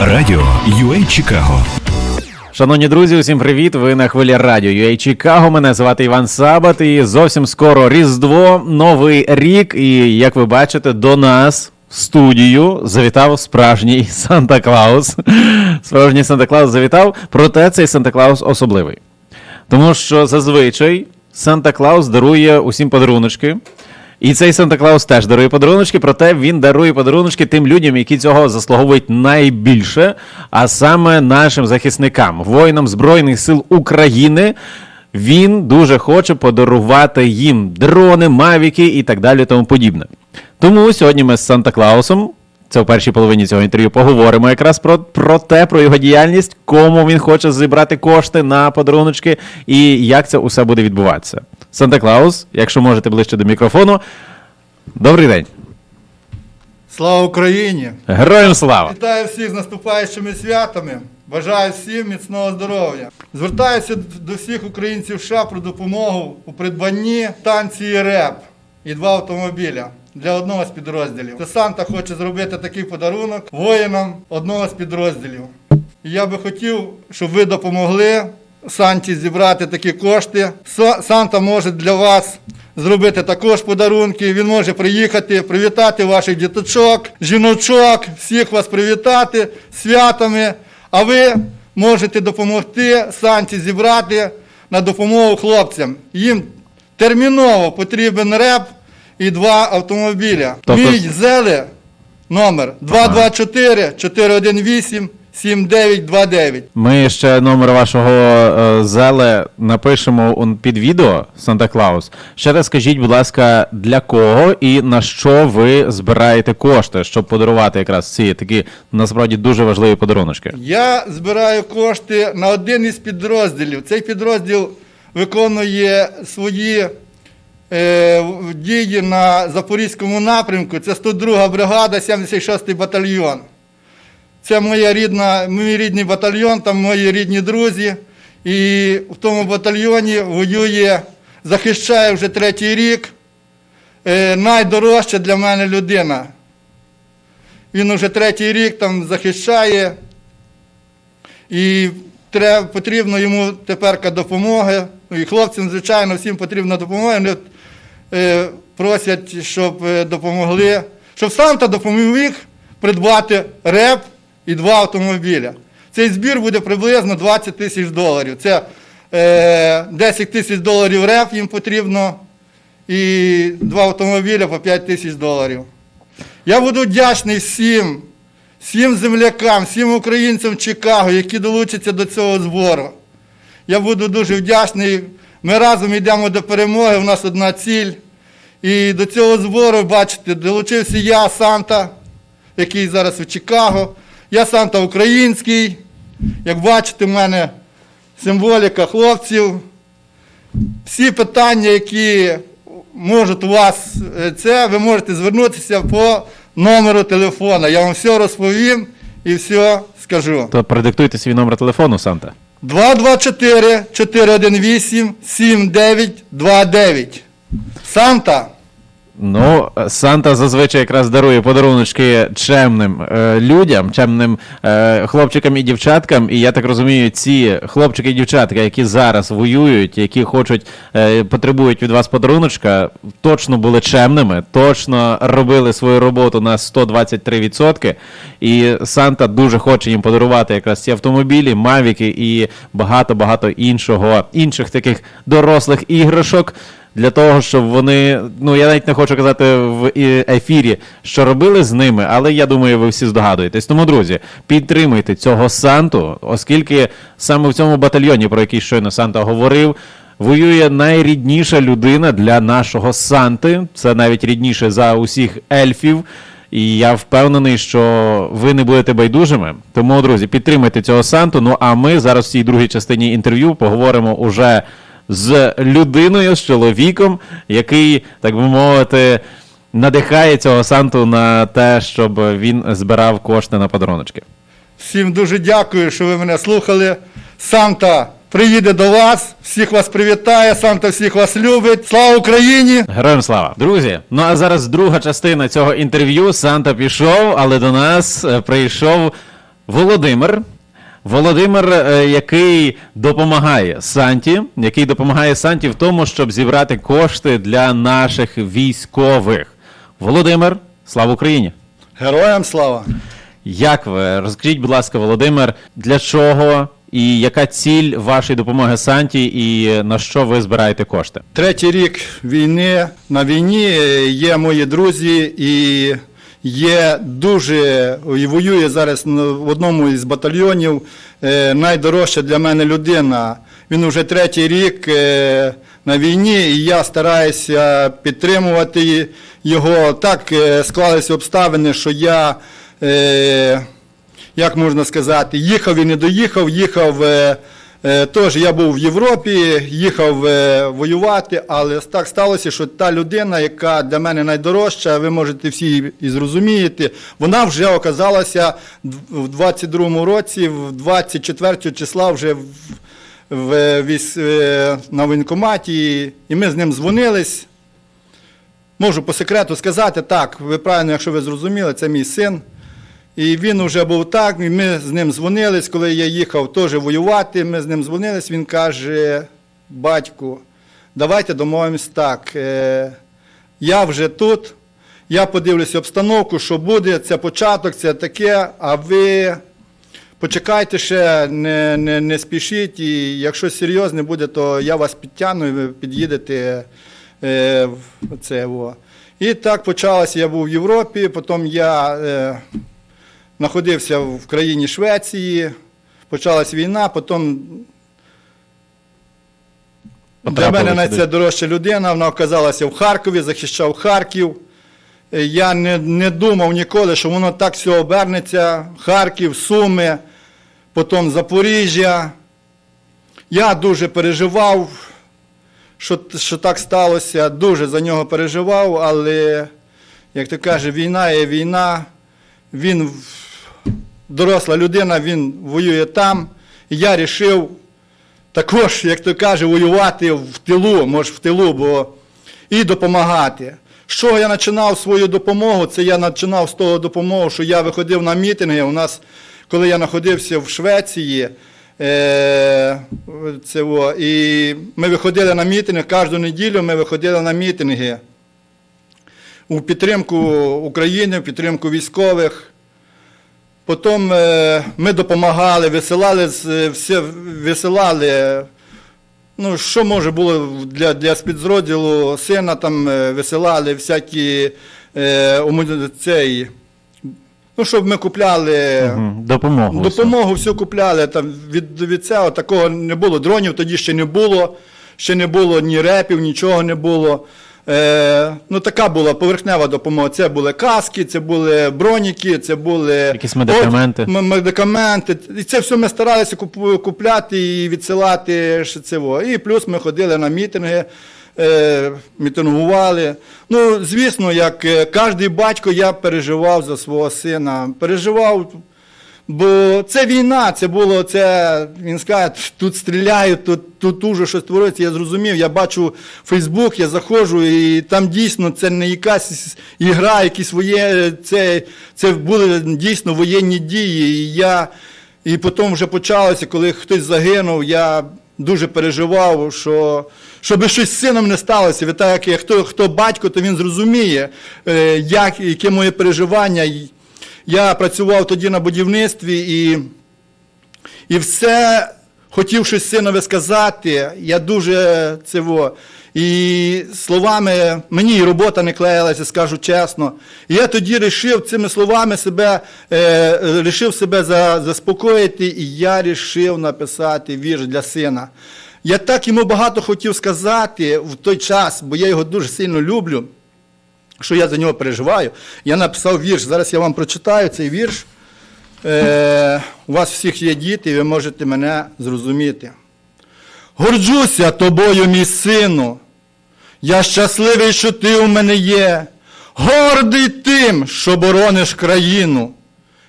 Радіо UA Чикаго. Шановні друзі, усім привіт! Ви на хвилі радіо UA Чикаго. Мене звати Іван Сабат. І зовсім скоро Різдво, Новий рік. І як ви бачите, до нас в студію завітав справжній Санта Клаус. Справжній Санта Клаус завітав, проте цей Санта Клаус особливий. Тому що зазвичай Санта Клаус дарує усім подаруночки. І цей Санта Клаус теж дарує подаруночки, проте він дарує подаруночки тим людям, які цього заслуговують найбільше, а саме нашим захисникам, воїнам Збройних сил України. Він дуже хоче подарувати їм дрони, мавіки і так далі, тому подібне. Тому сьогодні ми з Санта Клаусом. Це в першій половині цього інтерв'ю поговоримо якраз про, про те, про його діяльність, кому він хоче зібрати кошти на подаруночки і як це усе буде відбуватися. Санта Клаус, якщо можете ближче до мікрофону. Добрий день. Слава Україні! Героям слава! Вітаю всіх з наступаючими святами. Бажаю всім міцного здоров'я. Звертаюся до всіх українців США про допомогу у придбанні станції РЕП і два автомобіля для одного з підрозділів. Це Санта хоче зробити такий подарунок воїнам одного з підрозділів. І я би хотів, щоб ви допомогли Санті зібрати такі кошти. Са- Санта може для вас зробити також подарунки. Він може приїхати, привітати ваших діточок, жіночок, всіх вас привітати святами. А ви можете допомогти Санті зібрати на допомогу хлопцям. Їм терміново потрібен реп і два автомобіля. Тобто- Мій зеле номер 224 418 7929. Ми ще номер вашого е, зеле напишемо он під відео Санта Клаус. Ще раз скажіть, будь ласка, для кого і на що ви збираєте кошти, щоб подарувати якраз ці такі насправді дуже важливі подаруночки? Я збираю кошти на один із підрозділів. Цей підрозділ виконує свої е, дії на Запорізькому напрямку. Це 102 бригада, 76-й батальйон. Це моя рідна, мій рідний батальйон, там мої рідні друзі. І в тому батальйоні воює, захищає вже третій рік. Е, найдорожча для мене людина. Він вже третій рік там захищає. І треба, потрібно йому тепер допомоги. Ну, І хлопцям, звичайно, всім потрібна допомога. Вони е, просять, щоб е, допомогли, щоб Санта допоміг придбати реп і два автомобіля. Цей збір буде приблизно 20 тисяч доларів. Це е, 10 тисяч доларів реп їм потрібно, і два автомобіля по 5 тисяч доларів. Я буду вдячний всім, всім землякам, всім українцям Чикаго, які долучаться до цього збору. Я буду дуже вдячний. Ми разом йдемо до перемоги, у нас одна ціль. І до цього збору, бачите, долучився я, Санта, який зараз у Чикаго. Я Санта український. Як бачите, в мене символіка хлопців. Всі питання, які можуть у вас е, це, ви можете звернутися по номеру телефона. Я вам все розповім і все скажу. То продиктуйте свій номер телефону, Санта. 224 418 7929. Санта. Ну, Санта зазвичай якраз дарує подаруночки чемним е, людям, чемним е, хлопчикам і дівчаткам. І я так розумію, ці хлопчики і дівчатка, які зараз воюють, які хочуть, е, потребують від вас подаруночка, точно були чемними, точно робили свою роботу на 123%. І Санта дуже хоче їм подарувати якраз ці автомобілі, мавіки і багато-багато іншого, інших таких дорослих іграшок для того, щоб вони, ну я навіть не хочу казати в ефірі, що робили з ними, але я думаю, ви всі здогадуєтесь. Тому, друзі, підтримуйте цього Санту, оскільки саме в цьому батальйоні, про який щойно Санта говорив, воює найрідніша людина для нашого Санти. Це навіть рідніше за усіх ельфів. І я впевнений, що ви не будете байдужими. Тому, друзі, підтримайте цього Санту. Ну а ми зараз в цій другій частині інтерв'ю поговоримо уже з людиною, з чоловіком, який, так би мовити, надихає цього Санту на те, щоб він збирав кошти на подаруночки. Всім дуже дякую, що ви мене слухали. Санта приїде до вас, всіх вас привітає, Санта всіх вас любить. Слава Україні! Героям слава! Друзі, ну а зараз друга частина цього інтерв'ю. Санта пішов, але до нас е, прийшов Володимир. Володимир, е, який допомагає Санті, який допомагає Санті в тому, щоб зібрати кошти для наших військових. Володимир, слава Україні! Героям слава! Як ви? Розкажіть, будь ласка, Володимир, для чого і яка ціль вашої допомоги Санті, і на що ви збираєте кошти? Третій рік війни. На війні є мої друзі і є дуже і воює зараз в одному із батальйонів. е, Найдорожча для мене людина. Він вже третій рік е, на війні, і я стараюся підтримувати його. Так е, склалися обставини, що я. як можна сказати, їхав і не доїхав, їхав. Е, Тож я був в Європі, їхав е, воювати, але так сталося, що та людина, яка для мене найдорожча, ви можете всі і зрозумієте, вона вже оказалася в 22-му році, в 24 числа вже в, в, е, на воєнкоматі, і ми з ним дзвонились. Можу по секрету сказати, так, ви правильно, якщо ви зрозуміли, це мій син. І він вже був так, ми з ним дзвонились, коли я їхав теж воювати, ми з ним дзвонились, він каже, батьку, давайте домовимось так. е, Я вже тут, я подивлюся обстановку, що буде, це початок, це таке, а ви почекайте ще, не, не, не спішіть, і якщо серйозне буде, то я вас підтягну і ви під'їдете е, в це. І так почалося, я був в Європі, потім я е, знаходився в країні Швеції, почалась війна, потім для мене сюди. найдорожча людина, вона оказалася в Харкові, захищав Харків. Е, Я не, не думав ніколи, що воно так все обернеться. Харків, Суми, потім Запоріжжя. Я дуже переживав, що, що так сталося, дуже за нього переживав, але, як то каже, війна є війна. Він доросла людина, він воює там. І я вирішив також, як то каже, воювати в тилу, може в тилу, бо і допомагати. З чого я починав свою допомогу? Це я починав з того допомоги, що я виходив на мітинги. У нас, коли я знаходився в Швеції, е, це, о, і ми виходили на мітинги, кожну неділю ми виходили на мітинги у підтримку України, в підтримку військових. Потім е, ми допомагали, висилали, е, все, висилали. Ну, що може було для, для спецрозділу сина, там е, висилали всякі е, цей, ну, щоб ми купляли. Мгм, Допомогу. Допомогу всю купляли. Там від, від цього такого не було. Дронів тоді ще не було. Ще не було ні репів, нічого не було. Е, ну, така була поверхнева допомога. Це були каски, це були броніки, це були Якісь медикаменти. От, медикаменти. І це все ми старалися купу- купляти і відсилати ще цього. І плюс ми ходили на мітинги, е, мітингували. Ну, звісно, як е, кожен батько, я переживав за свого сина. Переживав. Бо це війна, це було це. Він скаже, тут стріляють, тут, тут уже щось твориться. Я зрозумів. Я бачу Фейсбук, я заходжу, і там дійсно це не якась ігра, якісь воє, це, це були дійсно воєнні дії. І я і потім вже почалося, коли хтось загинув, я дуже переживав, що щоб щось з сином не сталося. Ви так, як хто, хто батько, то він зрозуміє, е, як, яке моє переживання. Я працював тоді на будівництві і, і все хотів щось синове сказати. Я дуже цього. І словами мені і робота не клеїлася, скажу чесно. І я тоді вирішив цими словами себе, е, рішив себе за, заспокоїти, і я вирішив написати вірш для сина. Я так йому багато хотів сказати в той час, бо я його дуже сильно люблю що я за нього переживаю. Я написав вірш. Зараз я вам прочитаю цей вірш. Е, у вас всіх є діти, і ви можете мене зрозуміти. Горджуся тобою, мій сину. Я щасливий, що ти у мене є. Гордий тим, що борониш країну.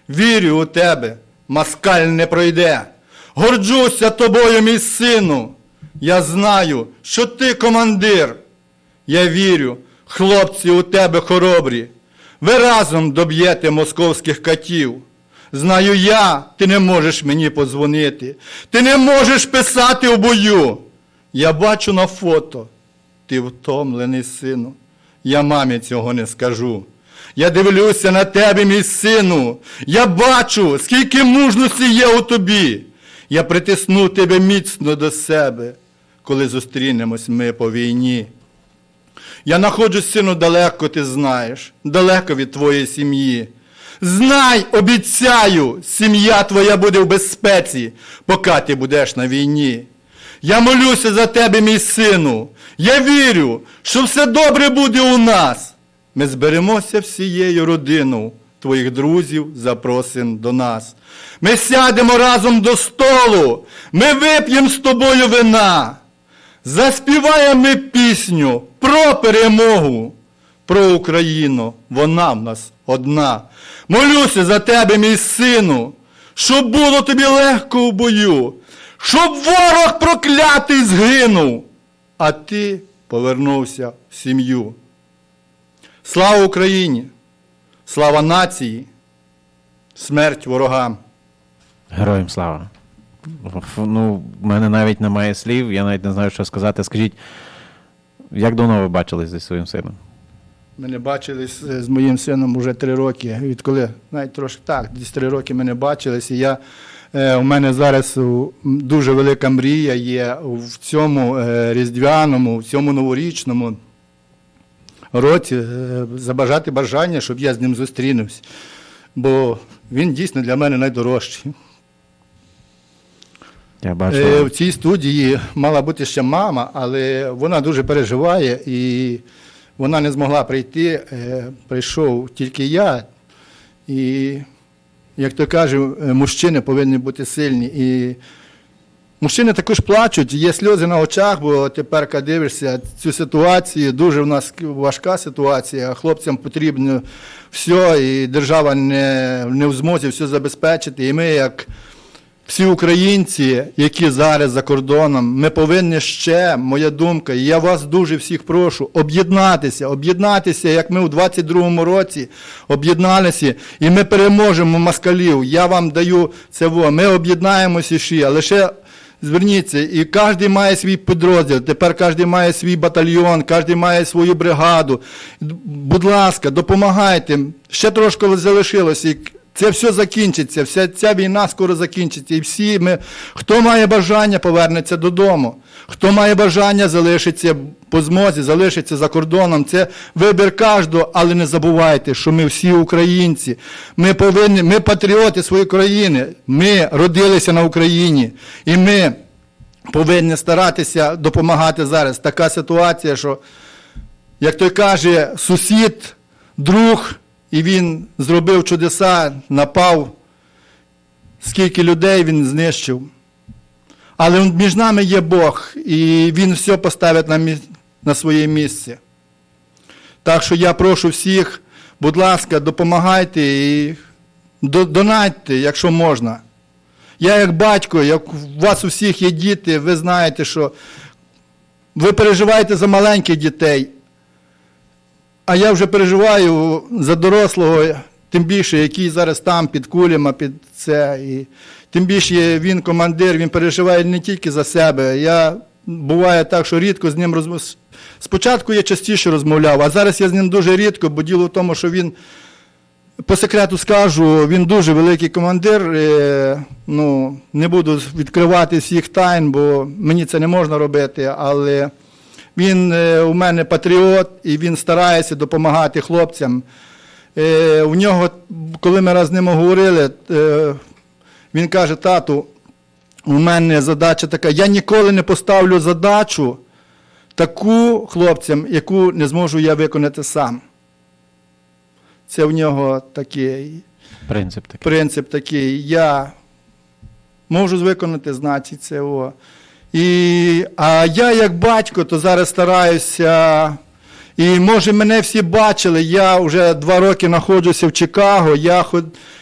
Вірю у тебе, москаль не пройде. Горджуся тобою, мій сину. Я знаю, що ти командир. Я вірю, хлопці у тебе хоробрі. Ви разом доб'єте московських катів. Знаю я, ти не можеш мені подзвонити. Ти не можеш писати у бою. Я бачу на фото. Ти втомлений, сину. Я мамі цього не скажу. Я дивлюся на тебе, мій сину. Я бачу, скільки мужності є у тобі. Я притисну тебе міцно до себе, коли зустрінемось ми по війні. Я знаходжусь, сину, далеко, ти знаєш, далеко від твоєї сім'ї. Знай, обіцяю, сім'я твоя буде в безпеці, поки ти будеш на війні. Я молюся за тебе, мій сину. Я вірю, що все добре буде у нас. Ми зберемося всією родиною. Твоїх друзів запросим до нас. Ми сядемо разом до столу, ми вип'ємо з тобою вина. Заспіваємо ми пісню про перемогу, про Україну. Вона в нас одна. Молюся за тебе, мій сину, щоб було тобі легко у бою, щоб ворог проклятий згинув, а ти повернувся в сім'ю. Слава Україні! Слава нації! Смерть ворогам! Героям слава. Ну, в мене навіть немає слів, я навіть не знаю, що сказати. Скажіть, як давно ви бачились зі своїм сином? Ми не бачились з моїм сином вже три роки. Відколи, навіть трошки так, десь три роки ми не бачились. І я, е, у мене зараз дуже велика мрія є в цьому е, різдвяному, в цьому новорічному році е, забажати бажання, щоб я з ним зустрінувся. Бо він дійсно для мене найдорожчий. Я бачу. Е, В цій студії мала бути ще мама, але вона дуже переживає і вона не змогла прийти. Е, Прийшов тільки я. І, як то кажуть, е, мужчини повинні бути сильні. І мужчини також плачуть, є сльози на очах, бо тепер, коли дивишся цю ситуацію, дуже в нас важка ситуація. Хлопцям потрібно все, і держава не, не в змозі все забезпечити. І ми, як всі українці, які зараз за кордоном, ми повинні ще, моя думка, і я вас дуже всіх прошу, об'єднатися, об'єднатися, як ми у 22-му році об'єдналися, і ми переможемо москалів. Я вам даю це. Ми об'єднаємося ще, лише зверніться, і кожен має свій підрозділ, тепер кожен має свій батальйон, кожен має свою бригаду. Будь ласка, допомагайте. Ще трошки залишилося. Це все закінчиться, вся ця війна скоро закінчиться. І всі ми, хто має бажання, повернеться додому. Хто має бажання, залишиться по змозі, залишиться за кордоном. Це вибір кожного, але не забувайте, що ми всі українці. Ми повинні, ми патріоти своєї країни. Ми родилися на Україні. І ми повинні старатися допомагати зараз. Така ситуація, що, як той каже, сусід, друг. І він зробив чудеса, напав, скільки людей він знищив. Але між нами є Бог, і Він все поставить на, мі... на своє місце. Так що я прошу всіх, будь ласка, допомагайте і до- донатьте, якщо можна. Я як батько, як у вас у всіх є діти, ви знаєте, що ви переживаєте за маленьких дітей. А я вже переживаю за дорослого, тим більше, який зараз там під кулями, під це. І тим більше він командир, він переживає не тільки за себе. Я буває так, що рідко з ним розмовляю. Спочатку я частіше розмовляв, а зараз я з ним дуже рідко, бо діло в тому, що він, по секрету скажу, він дуже великий командир. Ну, не буду відкривати всіх тайн, бо мені це не можна робити, але. Він е, у мене патріот і він старається допомагати хлопцям. Е, у нього, коли ми раз з ним говорили, е, він каже: тату, у мене задача така. Я ніколи не поставлю задачу таку хлопцям, яку не зможу я виконати сам. Це в нього такий Принцип такий. принцип такий. Я можу виконати, значить, це. О. І, а я, як батько, то зараз стараюся. І може мене всі бачили, я вже два роки знаходжуся в Чикаго. Я,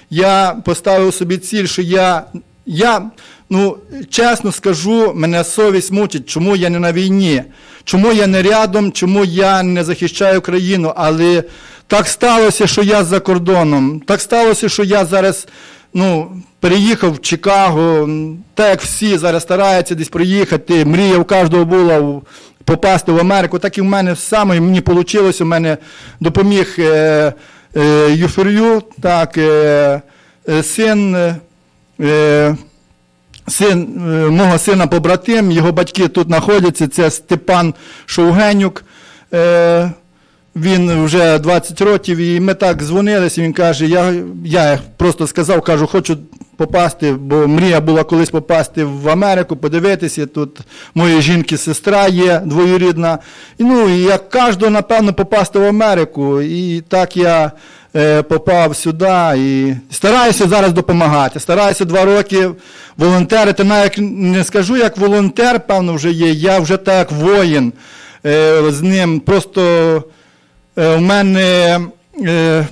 я поставив собі ціль, що я, я ну, чесно скажу, мене совість мучить, чому я не на війні, чому я не рядом, чому я не захищаю країну. Але так сталося, що я за кордоном. Так сталося, що я зараз ну, переїхав в Чикаго, так як всі зараз стараються десь проїхати. Мрія у кожного була попасти в Америку, так і в мене саме мені вийшло. У мене допоміг е, е, Юфер'ю, так, е, е, син. е, Е, син е, мого сина побратим, його батьки тут знаходяться. Це Степан Шовгенюк. Він вже 20 років, і ми так дзвонилися. Він каже: я, я просто сказав, кажу, хочу попасти, бо мрія була колись попасти в Америку, подивитися. Тут моєї жінки сестра є двоюрідна. І, ну, і як кожного, напевно, попасти в Америку. І так я е, попав сюди і стараюся зараз допомагати. Стараюся два роки волонтерити. Навіть не скажу, як волонтер, певно, вже є. Я вже так воїн е, з ним. Просто у мене, е,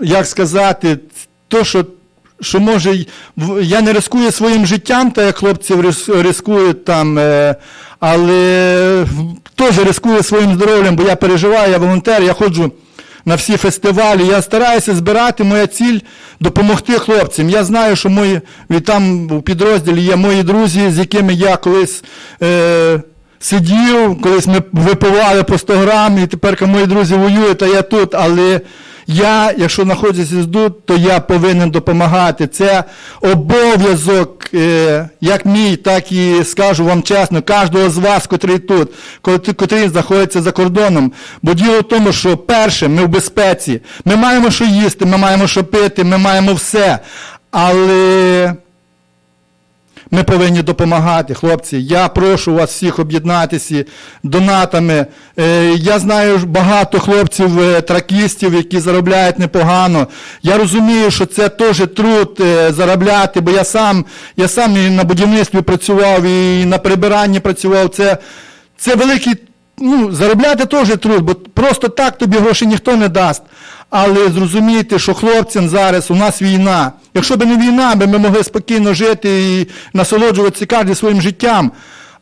як сказати, то, що. Що може, я не рискую своїм життям, так як хлопці рискують там, е, але теж рискую своїм здоров'ям, бо я переживаю, я волонтер, я ходжу на всі фестивалі. Я стараюся збирати моя ціль допомогти хлопцям. Я знаю, що мої там у підрозділі є мої друзі, з якими я колись. Е, Сидів, колись ми випивали по 100 грам, і тепер мої друзі воюють, а я тут. Але я, якщо знаходжуся тут, то я повинен допомагати. Це обов'язок, е, як мій, так і скажу вам чесно, кожного з вас, котрий тут, кот- котрий знаходиться за кордоном. Бо діло в тому, що перше, ми в безпеці. Ми маємо що їсти, ми маємо що пити, ми маємо все. Але ми повинні допомагати, хлопці. Я прошу вас всіх об'єднатися донатами. Е, я знаю багато хлопців, е, які заробляють непогано. Я розумію, що це теж труд е, заробляти, бо я сам, я сам і на будівництві працював, і на прибиранні працював. Це, це великий. Ну, заробляти теж труд, бо просто так тобі гроші ніхто не дасть. Але зрозумійте, що хлопцям зараз у нас війна. Якщо б не війна, ми могли спокійно жити і насолоджуватися кожним своїм життям.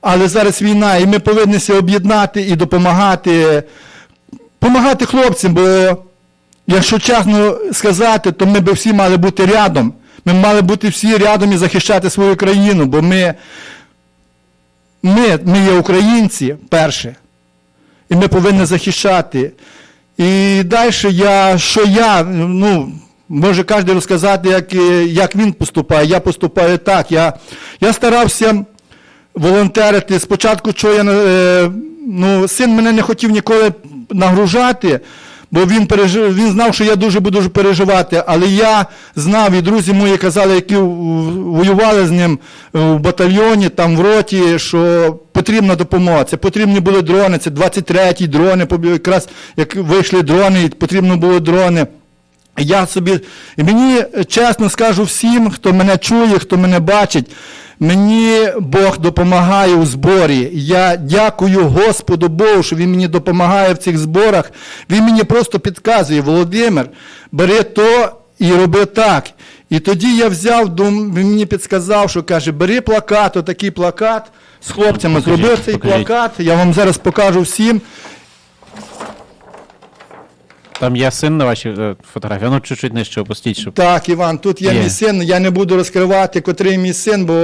Але зараз війна, і ми повинні об'єднати і допомагати, допомагати хлопцям, бо якщо чесно сказати, то ми б всі мали бути рядом. Ми мали бути всі рядом і захищати свою країну, бо ми, ми, ми є українці перше. І ми повинні захищати. І далі я, що я, ну, може кожен розказати, як, е, як він поступає. Я поступаю так. Я, я старався волонтерити. Спочатку, що я, е, ну, син мене не хотів ніколи нагружати, бо він, пережив, він знав, що я дуже буду переживати. Але я знав, і друзі мої казали, які воювали з ним в батальйоні, там в роті, що потрібна допомога. Це потрібні були дрони, це 23-й дрони, якраз як вийшли дрони, і потрібно було дрони. Я собі, і мені чесно скажу всім, хто мене чує, хто мене бачить, мені Бог допомагає у зборі. Я дякую Господу Богу, що Він мені допомагає в цих зборах. Він мені просто підказує, Володимир, бери то і роби так. І тоді я взяв, дум, він мені підказав, що каже, бери плакат, отакий плакат з хлопцями. Покажіть, Зробив цей покажіть. плакат, я вам зараз покажу всім. Там є син на вашій е, фотографії. Ну, чуть-чуть нижче опустіть, щоб. Так, Іван, тут є, Є. мій син, я не буду розкривати, котрий мій син, бо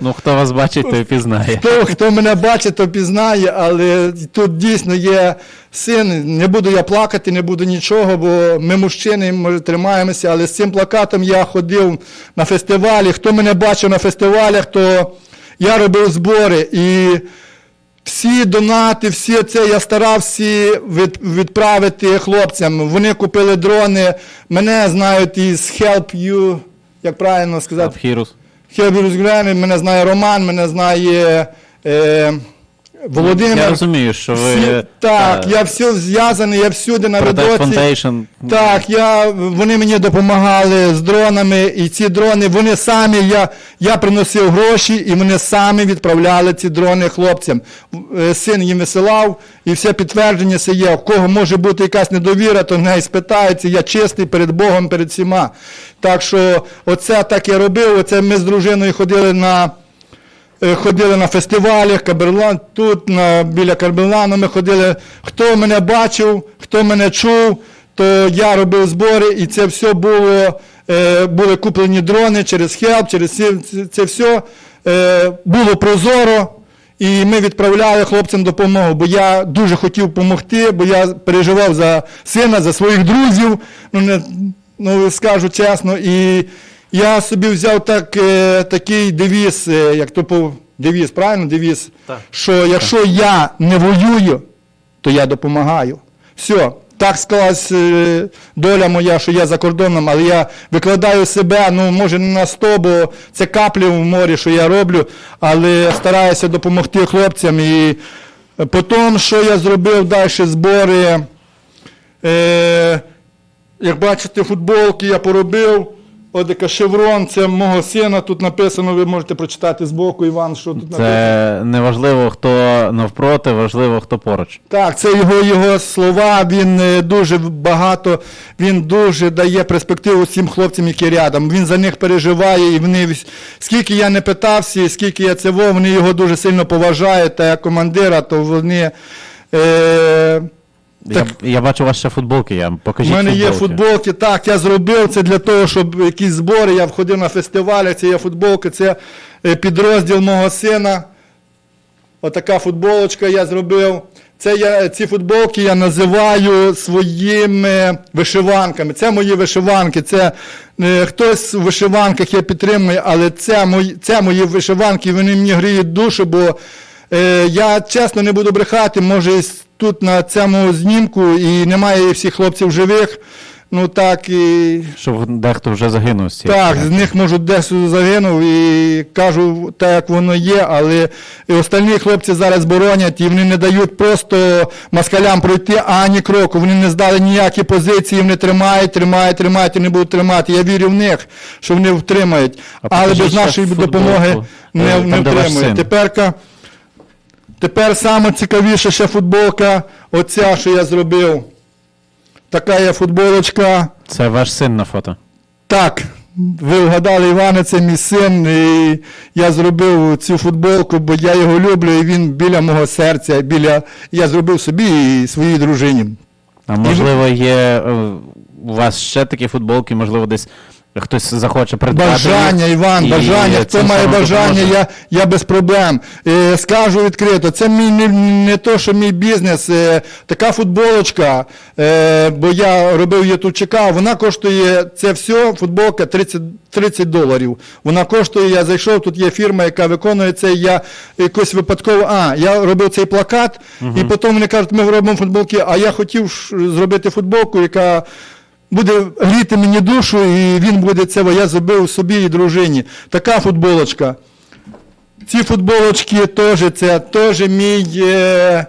Ну, хто вас бачить, той пізнає. хто, хто мене бачить, то пізнає, але тут дійсно є син. Не буду я плакати, не буду нічого, бо ми мужчини може, тримаємося, але з цим плакатом я ходив на фестивалі. Хто мене бачив на фестивалях, то я робив збори. І всі донати, всі це я старався від, відправити хлопцям. Вони купили дрони. Мене знають із Help You, як правильно сказати. Хірус. Heroes Grammy, мене знає Роман, мене знає е, Володимир. Я розумію, що ви. Всі- так, е, я все зв'язаний, я всюди на видоці. Так, я, вони мені допомагали з дронами, і ці дрони, вони самі, я, я приносив гроші, і вони самі відправляли ці дрони хлопцям. Е, Син їм висилав, і все підтвердження це є. У кого може бути якась недовіра, то не спитається, я чистий перед Богом, перед всіма. Так що оце так я робив, оце ми з дружиною ходили на. Е, Ходили на фестивалях, Каберлан, тут на, біля Карбелану ми ходили. Хто мене бачив, хто мене чув, то я робив збори, і це все було е, були куплені дрони через хелп, через це, все. Е, було прозоро. І ми відправляли хлопцям допомогу, бо я дуже хотів допомогти, бо я переживав за сина, за своїх друзів, ну, не, ну скажу чесно. І я собі взяв так, е, такий девіз, е, як то девіз, правильно девіз? Так. Що якщо я не воюю, то я допомагаю. Все. Так склалась е, доля моя, що я за кордоном, але я викладаю себе, ну може не на 100, бо це каплі в морі, що я роблю, але стараюся допомогти хлопцям. І потім, що я зробив далі збори, е, як бачите, футболки я поробив. Одека шеврон, це мого сина. Тут написано, ви можете прочитати збоку, Іван, що тут написано. Це не важливо, хто навпроти, важливо, хто поруч. Так, це його, його слова. Він е, дуже багато, він дуже дає перспективу всім хлопцям, які рядом. Він за них переживає, і вони скільки я не питався, і скільки я це во, вони його дуже сильно поважають, та як командира, то вони. Е, Так. Я, я бачу у ще футболки, я у покажіть мене є футболки. футболки, так, я зробив це для того, щоб якісь збори, я входив на фестивалі, це є футболки, це е, підрозділ мого сина. Отака футболочка я зробив. Це я, ці футболки я називаю своїми вишиванками. Це мої вишиванки. Це е, хтось у вишиванках я підтримую, але це мої, це мої вишиванки, вони мені гріють душу, бо е, я чесно не буду брехати, може тут на цьому знімку і немає всіх хлопців живих. Ну так і Що дехто вже загинув з цієї так, з них можуть десь загинув і кажу так, як воно є, але і остальні хлопці зараз боронять і вони не дають просто москалям пройти ані кроку. Вони не здали ніякі позиції, вони тримають, тримають, тримають і не будуть тримати. Я вірю в них, що вони втримають. А але без нашої футболку, допомоги не, не син. Теперка, тепер саме цікавіше ще футболка, оця, що я зробив. Така є футболочка. Це ваш син на фото. Так, ви вгадали Іване, це мій син. І я зробив цю футболку, бо я його люблю, і він біля мого серця, біля. Я зробив собі і своїй дружині. А можливо, є е, у вас ще такі футболки, можливо, десь хтось захоче придбати. Бажання, Іван, і бажання. Хто має бажання, я, я без проблем. Е, скажу відкрито, це мій не, не то, що мій бізнес. Е, така футболочка, е, бо я робив ютубчика, вона коштує це все, футболка 30, 30 доларів. Вона коштує, я зайшов, тут є фірма, яка виконує це. Я якось випадково, а, я робив цей плакат, і потім вони кажуть, ми робимо футболки, а я хотів зробити футболку, яка буде гріти мені душу, і він буде це, я зробив собі і дружині. Така футболочка. Ці футболочки теж, це теж мій е,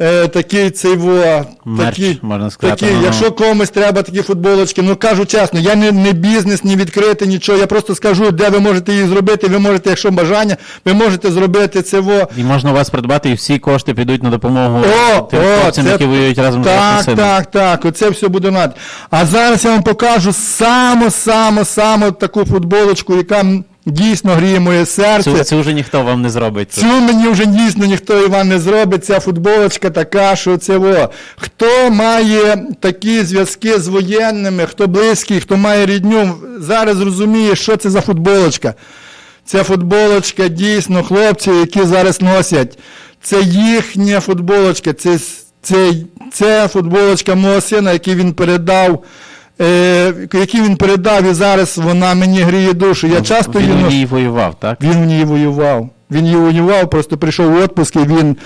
е, такий цей во. Мерч, такі, можна сказати, Такі, ага. якщо комусь треба такі футболочки, ну кажу чесно, я не, не бізнес, не відкритий, нічого. Я просто скажу, де ви можете їх зробити. Ви можете, якщо бажання, ви можете зробити це во. І можна у вас придбати, і всі кошти підуть на допомогу О, тим о, хлопцям, це- які воюють разом з так, сином. Так, так, оце все буде над. А зараз я вам покажу саму, саму, саму таку футболочку, яка дійсно гріє моє серце. Цю, цю вже ніхто вам не зробить. Цю мені вже дійсно ніхто Іван не зробить. Ця футболочка така, що це во. Хто має такі зв'язки з воєнними, хто близький, хто має рідню, зараз розуміє, що це за футболочка. Ця футболочка дійсно хлопці, які зараз носять. Це їхня футболочка, це, це, це футболочка мого сина, який він передав. Е, який він передав, і зараз вона мені гріє душу. Я часто Він в ній воював, так? Він в ній воював. Він її воював, просто прийшов у відпуск, і він,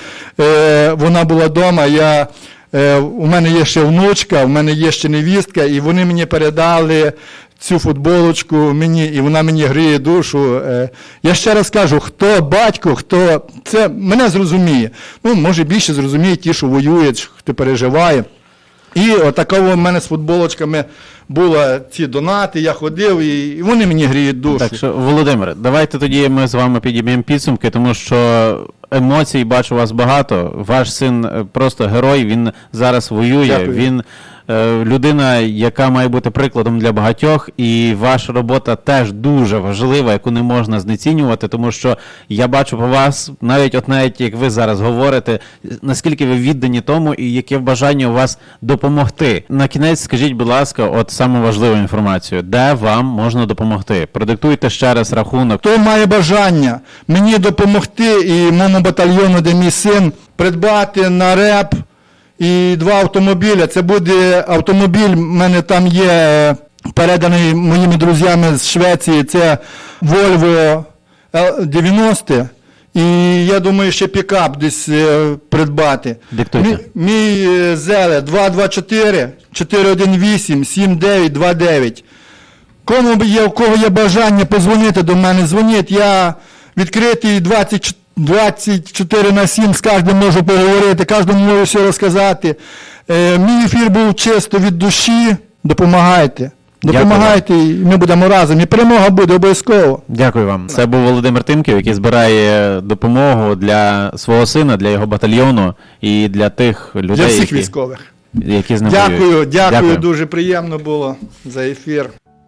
е, вона була вдома. Я, е, у мене є ще внучка, у мене є ще невістка, і вони мені передали цю футболочку мені, і вона мені гріє душу. Е, я ще раз кажу, хто батько, хто це мене зрозуміє. Ну, може більше зрозуміє ті, що воюють, хто переживає. І отакого в мене з футболочками були ці донати, я ходив, і, вони мені гріють душу. Так що, Володимире, давайте тоді ми з вами підіб'ємо підсумки, тому що емоцій бачу у вас багато. Ваш син е, просто герой, він зараз воює, Дякую. він людина, яка має бути прикладом для багатьох, і ваша робота теж дуже важлива, яку не можна знецінювати, тому що я бачу по вас, навіть от навіть як ви зараз говорите, наскільки ви віддані тому і яке бажання у вас допомогти. На кінець скажіть, будь ласка, от саму важливу інформацію, де вам можна допомогти? Продиктуйте ще раз рахунок. Хто має бажання мені допомогти і моєму батальйону, де мій син, придбати на реп і два автомобіля. Це буде автомобіль, в мене там є е, переданий моїми друзями з Швеції, це Volvo L90. І я думаю, ще пікап десь е, придбати. Диктуйте. Мій, мій е, Зеле 224 418 7929. Кому є, у кого є бажання позвонити до мене, дзвоніть. Я відкритий 20, 24 на 7, з кожним можу поговорити, кожному можу все розказати. Е, мій ефір був чисто від душі. Допомагайте. Дякую Допомагайте, і ми будемо разом. І перемога буде обов'язково. Дякую вам. Це був Володимир Тимків, який збирає допомогу для свого сина, для його батальйону і для тих людей, Для всіх які, військових. які з ним Дякую, воюють. дякую, дуже приємно було за ефір.